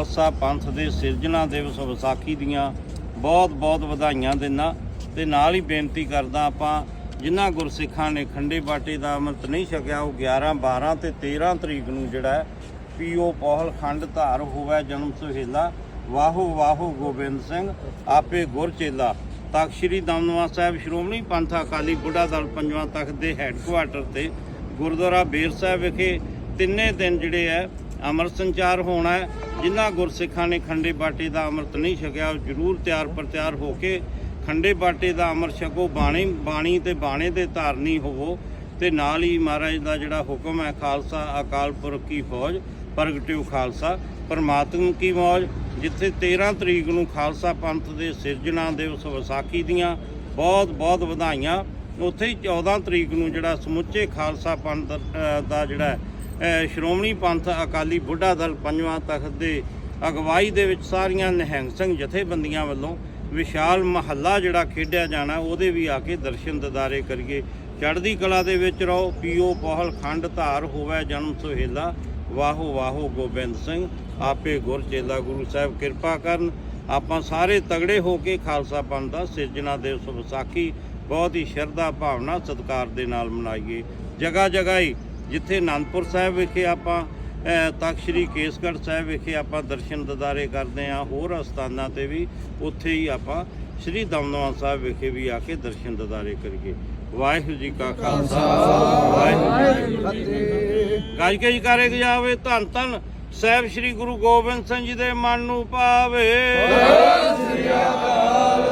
ਖਾਲਸਾ ਪੰਥ ਦੇ ਸਿਰਜਣਾ ਦਿਵਸ ਵਿਸਾਖੀ ਦੀਆਂ ਬਹੁਤ ਬਹੁਤ ਵਧਾਈਆਂ ਦਿੰਦਾ ਤੇ ਨਾਲ ਹੀ ਬੇਨਤੀ ਕਰਦਾ ਆਪਾਂ ਜਿਨ੍ਹਾਂ ਗੁਰਸਿੱਖਾਂ ਨੇ ਖੰਡੇ ਬਾਟੇ ਦਾ ਅੰਮ੍ਰਿਤ ਨਹੀਂ ਛਕਿਆ, ਉਹ 11 12 ਤੇ 13 ਤਰੀਕ ਨੂੰ ਜਿਹੜਾ ਹੈ, ਪੀਓ ਪੋਹਲ ਖੰਡ ਧਾਰ ਹੋਵੇ, ਜਨਮ ਸੁਹੇਲਾ, ਵਾਹੋ ਵਾਹੋ ਗੋਬਿੰਦ ਸਿੰਘ, ਆਪੇ ਗੁਰ ਚੇਲਾ। ਤਖਤ ਸ੍ਰੀ ਦਮਦਮਾ ਸਾਹਿਬ ਸ਼੍ਰੋਮਣੀ ਪੰਥ ਅਕਾਲੀ ਬੁੱਢਾ ਦਲ ਪੰਜਵਾਂ ਤਖਤ ਦੇ ਹੈੱਡਕੁਆਟਰ ਤੇ ਗੁਰਦੁਆਰਾ ਬੇਰ ਸਾਹਿਬ ਵਿਖੇ ਤਿੰਨੇ ਦਿਨ ਜਿਹੜੇ ਹੈ ਅੰਮ੍ਰਿਤ ਸੰਚਾਰ ਹੋਣਾ ਹੈ। ਜਿਨ੍ਹਾਂ ਗੁਰਸਿੱਖਾਂ ਨੇ ਖੰਡੇ ਬਾਟੇ ਦਾ ਅੰਮ੍ਰਿਤ ਨਹੀਂ ਛਕਿਆ, ਉਹ ਜ਼ਰੂਰ ਤਿਆਰ ਪ੍ਰਤਿਆਰ ਹੋ ਕੇ ਖੰਡੇ ਬਾਟੇ ਦਾ ਅੰਮ੍ਰਿਤ ਛਕੋ, ਬਾਣੀ ਬਾਣੀ ਤੇ ਬਾਣੇ ਦੇ ਧਾਰਨੀ ਹੋਵੋ ਤੇ ਨਾਲ ਹੀ ਮਹਾਰਾਜ ਦਾ ਜਿਹੜਾ ਹੁਕਮ ਹੈ, ਖਾਲਸਾ, ਅਕਾਲ ਪੁਰਖ ਕੀ ਫੌਜ, ਪ੍ਰਗਟਿਓ ਖਾਲਸਾ, ਪਰਮਾਤਮਾ ਕੀ ਮੌਜ। ਜਿੱਥੇ 13 ਤਰੀਕ ਨੂੰ ਖਾਲਸਾ ਪੰਥ ਦੇ ਸਿਰਜਣਾ ਦਿਵਸ ਵਿਸਾਖੀ ਦੀਆਂ ਬਹੁਤ ਬਹੁਤ ਵਧਾਈਆਂ, ਉੱਥੇ ਹੀ 14 ਤਰੀਕ ਨੂੰ ਜਿਹੜਾ ਸਮੁੱਚੇ ਖਾਲਸਾ ਪੰਥ ਦਾ ਜਿਹੜਾ ਸ਼੍ਰੋਮਣੀ ਪੰਥ ਅਕਾਲੀ ਬੁੱਢਾ ਦਲ ਪੰਜਵਾਂ ਤਖਤ ਦੇ ਅਗਵਾਈ ਦੇ ਵਿੱਚ ਸਾਰੀਆਂ ਨਿਹੰਗ ਸਿੰਘ ਜਥੇਬੰਦੀਆਂ ਵੱਲੋਂ ਵਿਸ਼ਾਲ ਮਹੱਲਾ ਜਿਹੜਾ ਖੇਡਿਆ ਜਾਣਾ, ਉਹਦੇ ਵੀ ਆ ਕੇ ਦਰਸ਼ਨ ਦਿਦਾਰੇ ਕਰੀਏ। ਚੜ੍ਹਦੀ ਕਲਾ ਦੇ ਵਿੱਚ ਰਹੋ, ਪੀਓ ਪਹਲ, ਖੰਡ ਧਾਰ ਹੋਵੇ, ਜਨਮ ਸੁਹੇਲਾ, ਵਾਹੋ ਵਾਹੋ ਗੋਬਿੰਦ ਸਿੰਘ। ਆਪੇ ਗੁਰ ਚੇਲਾ ਗੁਰੂ ਸਾਹਿਬ ਕਿਰਪਾ ਕਰਨ। ਆਪਾਂ ਸਾਰੇ ਤਗੜੇ ਹੋ ਕੇ ਖਾਲਸਾ ਪੰਥ ਦਾ ਸਿਰਜਣਾ ਦਿਵਸ ਵਿਸਾਖੀ ਬਹੁਤ ਹੀ ਸ਼ਰਧਾ ਭਾਵਨਾ ਸਤਿਕਾਰ ਦੇ ਨਾਲ ਮਨਾਈਏ। ਜਗ੍ਹਾ ਜਗ੍ਹਾ ਹੀ ਜਿੱਥੇ ਆਨੰਦਪੁਰ ਸਾਹਿਬ ਵਿਖੇ ਆਪਾਂ ਤਖ਼ਤ ਸ੍ਰੀ ਕੇਸਗੜ੍ਹ ਸਾਹਿਬ ਵਿਖੇ ਆਪਾਂ ਦਰਸ਼ਨ ਦਿਦਾਰੇ ਕਰਦੇ ਹਾਂ, ਹੋਰ ਅਸਥਾਨਾਂ ਤੇ ਵੀ ਉੱਥੇ ਹੀ ਆਪਾਂ ਸ੍ਰੀ ਦਮਦਮਾ ਸਾਹਿਬ ਵਿਖੇ ਵੀ ਆ ਕੇ ਦਰਸ਼ਨ ਦਿਦਾਰੇ ਕਰੀਏ। ਵਾਹਿਗੁਰੂ ਜੀ ਕਾ ਖਾਲਸਾ, ਵਾਹਿਗੁਰੂ ਜੀ ਕੀ ਫਤਿਹ। ਗੱਜ ਕੇ ਜਕਾਰੇ ਜਾਵੇ ਧੰਨ ਧੰਨ ਸਾਹਿਬ ਸ੍ਰੀ ਗੁਰੂ ਗੋਬਿੰਦ ਸਿੰਘ ਜੀ ਦੇ ਮਨ ਨੂੰ ਪਾਵੇ। ਸ੍ਰੀ ਅਕਾਲ।